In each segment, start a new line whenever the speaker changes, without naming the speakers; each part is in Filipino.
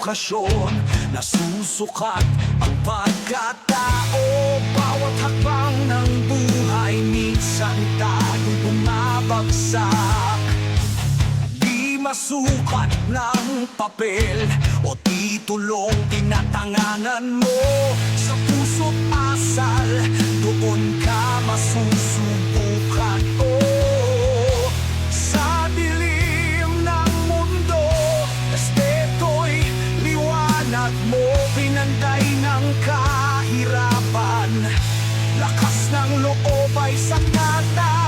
edukasyon Nasusukat ang pagkatao. Bawat hakbang ng buhay Minsan tayo bumabagsak. Di masukat ng papel O titulong tinatanganan mo. Sa puso't asal Doon ka masusubukan liwanag mo Pinanday ng kahirapan. Lakas ng loob ay sakata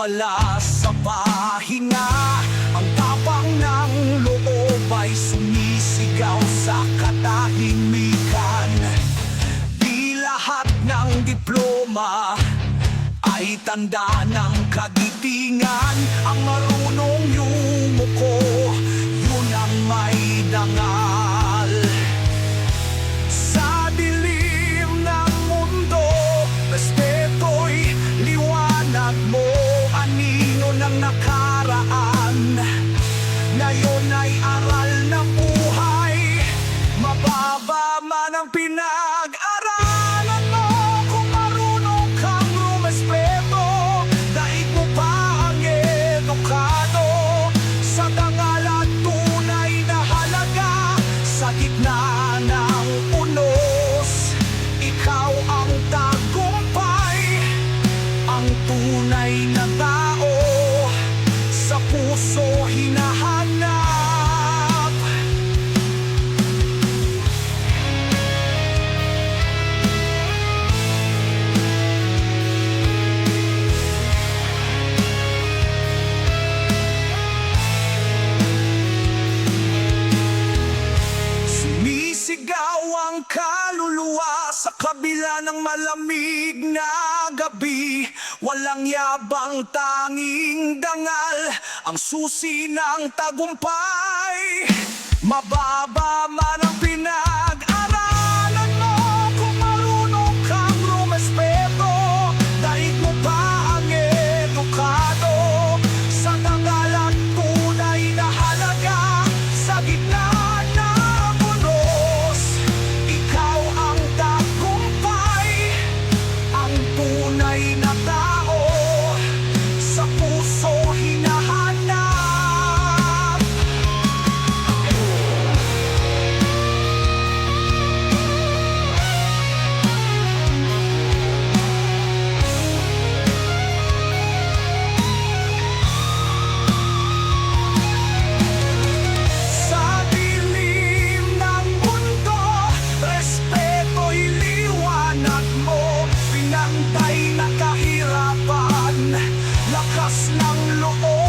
wala sa pahinga. Ang tapang ng loob ay sumisigaw sa katahimikan. Di lahat ng diploma ay tanda ng kagitingan. Ang marunong yumuko, yun ang may dangal ng nakaraan. Ngayon ay aral ng buhay. Mababa man ang pinag-aralan mo. Kung marunong kang rumespeto Daig mo pa ang edukado. Sa dangalan tunay na halaga Sa gitna ng Ikaw ang tagumpay. Ang tunay na kabila ng malamig na gabi Walang yabang tanging dangal. Ang susi ng tagumpay Mababa lakas ng loob.